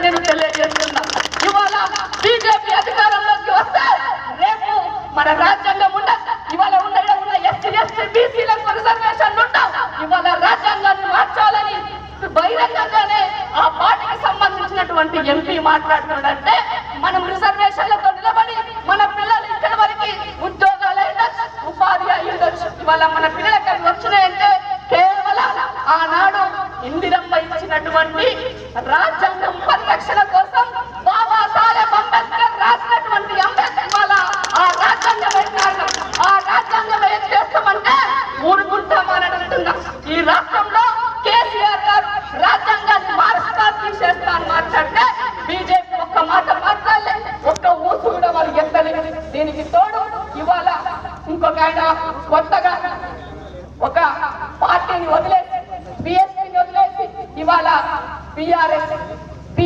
నేను తెలియజేస్తున్నా ఇవాళ బీజేపీ అధికారంలోకి వస్తే రేపు మన రాజ్యాంగం ఉండదు ఇవాళ ఉన్న ఉన్న ఎస్సీ ఎస్టీ బీసీలకు రిజర్వేషన్లు ఉండవు ఇవాళ రాజ్యాంగాన్ని మార్చాలని బహిరంగంగానే ఆ పార్టీకి సంబంధించినటువంటి ఎంపీ మాట్లాడుతున్నాడంటే మనం రిజర్వేషన్లతో నిలబడి మన పిల్లలు ఇక్కడ వరకు ఉద్యోగాలు అయ్యొచ్చు ఉపాధి అయ్యొచ్చు ఇవాళ మన పిల్లలకి అవి వచ్చినాయంటే కేవలం ఆనాడు ఇందిరమ్మ ఇచ్చినటువంటి రాజ్య ఈ రాష్ట్రంలో కేసీఆర్ గారు రాజ్యాంగాన్ని మారుస్తా తీసేస్తా అని మాట్లాడితే బీజేపీ ఒక్క మాట మాట్లాడలేదు ఒక్క ఊసు కూడా వాళ్ళు ఎత్తలేదు. దీనికి తోడు ఇవాళ ఇంకొక ఆయన కొత్తగా ఒక పార్టీని వదిలేసి బిఎస్పీని వదిలేసి ఇవాళ బీఆర్ఎస్